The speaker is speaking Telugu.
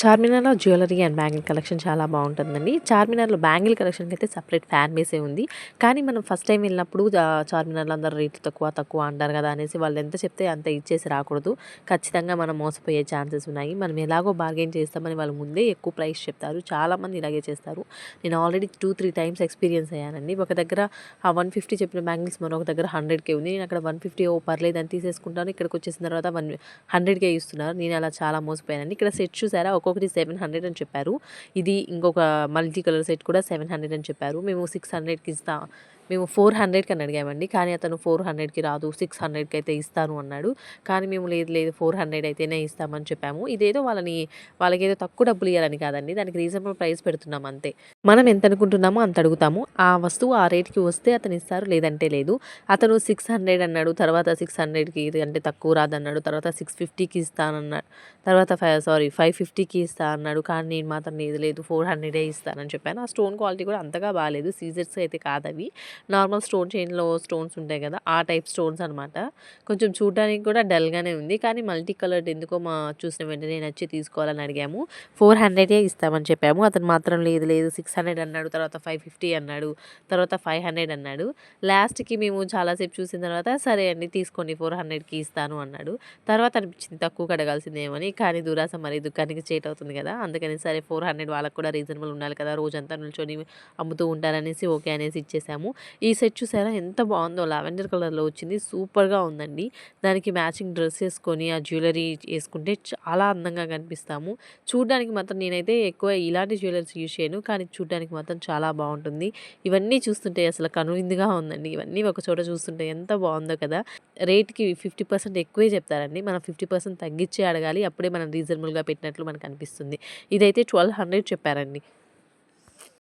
చార్మినార్‌లో జ్యువెలరీ అండ్ బ్యాంగిల్ కలెక్షన్ చాలా బాగుంటుందండి చార్మినార్‌లో బ్యాంగిల్ కలెక్షన్‌కి అయితే సపరేట్ ఫ్యాన్ బేసే ఉంది. కానీ మనం ఫస్ట్ టైం వెళ్ళినప్పుడు చార్మినార్‌లో అందరు రేట్లు తక్కువ, తక్కువ అంటారు కదా! అనేసి వాళ్ళు ఎంత చెప్తే అంత ఇచ్చేసి రాకూడదు. ఖచ్చితంగా మనం మోసపోయే ఛాన్సెస్ ఉన్నాయి. మనం ఎలాగో బార్గెన్ చేస్తామని వాళ్ళు ముందే ఎక్కువ ప్రైస్ చెప్తారు. చాలామంది ఇలాగే చేస్తారు. నేను ఆల్రెడీ 2, 3 టైమ్స్ ఎక్స్‌పీరియన్స్ అయ్యానండి. ఒక దగ్గర ఆ 150 చెప్పిన బ్యాంగిల్స్ మరొక దగ్గర 100కే ఉంది. నేను అక్కడ 150 ఓ పర్లేదని తీసేసుకుంటాను. ఇక్కడికొచ్చేసిన తర్వాత వన్ 100కే ఇస్తున్నారు. నేను అలా చాలా మోసపోయానండి. ఇక్కడ సెట్ చూసారా ఇంకొకటి సెవెన్ హండ్రెడ్ అని చెప్పారు. ఇది ఇంకొక మల్టీ కలర్ సెట్ కూడా సెవెన్ హండ్రెడ్ అని చెప్పారు. మేము సిక్స్ హండ్రెడ్కి ఇస్తా మేము 400కి అని అడిగామండి. కానీ అతను 400కి రాదు 600కి అయితే ఇస్తాను అన్నాడు. కానీ మేము లేదు లేదు 400 అయితేనే ఇస్తామని చెప్పాము. ఇదేదో వాళ్ళని వాళ్ళకేదో తక్కువ డబ్బులు ఇవ్వాలని కాదండి. దానికి రీజనబుల్ ప్రైస్ పెడుతున్నాం అంతే. మనం ఎంత అనుకుంటున్నామో అంత అడుగుతాము. ఆ వస్తువు ఆ రేట్‌కి వస్తే అతను ఇస్తారు. లేదంటే లేదు. అతను 600 అన్నాడు. తర్వాత సిక్స్ హండ్రెడ్కి అంటే తక్కువ రాదన్నాడు. తర్వాత 650కి ఇస్తానన్నాడు. తర్వాత ఫైవ్ సారీ 550కి ఇస్తా అన్నాడు. కానీ నేను మాత్రం లేదు లేదు 400ఏ ఇస్తానని చెప్పాను. ఆ స్టోన్ క్వాలిటీ కూడా అంతగా బాగాలేదు సీజర్స్ అయితే కాదవి. నార్మల్ స్టోన్ చైన్‌లో స్టోన్స్ ఉంటాయి కదా! ఆ టైప్ స్టోన్స్ అనమాట. కొంచెం చూడడానికి కూడా డల్‌గానే ఉంది. కానీ మల్టీ కలర్డ్ ఎందుకో మా చూసిన వెంటనే నచ్చి తీసుకోవాలని అడిగాము. 400ఏ ఇస్తామని చెప్పాము. అతను మాత్రం లేదు లేదు 600 అన్నాడు. తర్వాత 550 అన్నాడు. తర్వాత 500 అన్నాడు. లాస్ట్‌కి మేము చాలాసేపు చూసిన తర్వాత సరే అండి తీసుకోండి 400కి ఇస్తాను అన్నాడు. తర్వాత అనిపించింది తక్కువ కడగాల్సిందేమని కానీ దురాశ మరి చేట్ అవుతుంది కదా! అందుకని సరే ఫోర్ హండ్రెడ్ వాళ్ళకు కూడా రీజనబుల్ ఉండాలి కదా! రోజంతా నిల్చొని అమ్ముతూ ఉంటారనేసి ఓకే అనేసి ఇచ్చేసాము. ఈ సెట్ చూసారా ఎంత బాగుందో లావెండర్ కలర్‌లో వచ్చింది. సూపర్‌గా ఉందండి. దానికి మ్యాచింగ్ డ్రెస్ వేసుకొని ఆ జ్యువెలరీ వేసుకుంటే చాలా అందంగా కనిపిస్తాము. చూడ్డానికి మాత్రం నేనైతే ఎక్కువ ఇలాంటి జ్యువెలరీస్ యూజ్ చేయను. కానీ చూడ్డానికి మాత్రం చాలా బాగుంటుంది ఇవన్నీ చూస్తుంటే అసలు కనువిందుగా ఉందండి. ఇవన్నీ ఒక చోట చూస్తుంటే ఎంత బాగుందో కదా! రేట్‌కి 50% ఎక్కువే చెప్తారండి. మనం 50% తగ్గించే అడగాలి. అప్పుడే మనం రీజనబుల్‌గా పెట్టినట్లు మనకు అనిపిస్తుంది. ఇదైతే 1200 చెప్పారండి.